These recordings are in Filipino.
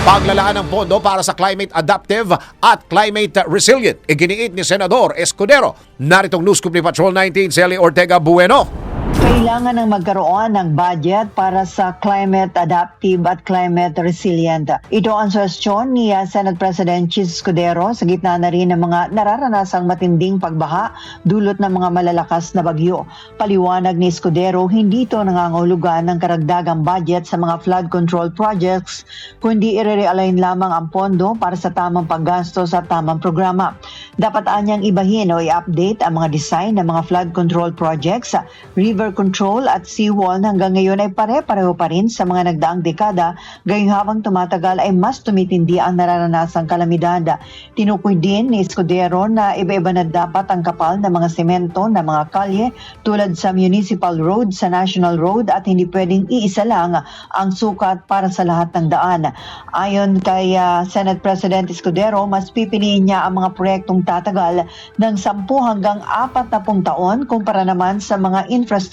Paglalaan ng pondo para sa climate adaptive at climate resilient. Iginiit ni Senador Escudero. Naritong News ni Patrol 19, Sally Ortega Bueno. Kailangan ng magkaroon ng budget para sa climate adaptive at climate resilient. Ito ang suwestyon ni uh, Senate President Chis Escudero sa gitna na rin ng mga nararanasang matinding pagbaha dulot ng mga malalakas na bagyo. Paliwanag ni Escudero, hindi ito nangangahulugan ng karagdagang budget sa mga flood control projects, kundi i-realign lamang ang pondo para sa tamang paggasto sa tamang programa. Dapat anyang ibahin o i-update ang mga design ng mga flood control projects, river control at seawall hanggang ngayon ay pare-pareho pa rin sa mga nagdaang dekada, gayong habang tumatagal ay mas tumitindi ang nararanasang kalamidad. Tinukoy din ni Escudero na iba-iba na dapat ang kapal ng mga semento ng mga kalye tulad sa municipal road, sa national road at hindi pwedeng iisa lang ang sukat para sa lahat ng daan. Ayon kay ah, Senate President Escudero, mas pipiliin niya ang mga proyektong tatagal ng 10 hanggang 40 taon kumpara naman sa mga infrastructure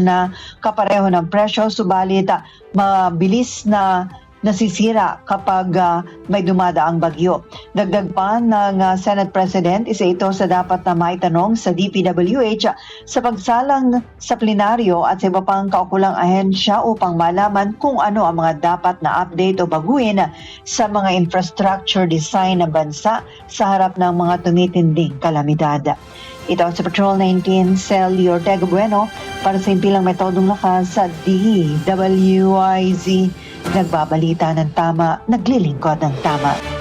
na kapareho ng presyo subalit ah, mabilis na nasisira kapag ah, may dumadaang bagyo. Dagdag pa ng ah, Senate President, isa ito sa dapat na maitanong sa DPWH sa pagsalang sa plenaryo at sa iba pang kaukulang ahensya upang malaman kung ano ang mga dapat na update o baguhin sa mga infrastructure design ng bansa sa harap ng mga tumitinding kalamidad. Ito ang sa Patrol 19, Cel Ortega Bueno para sa impilang metodong lakas sa DWIZ. Nagbabalita ng tama, naglilingkod ng tama.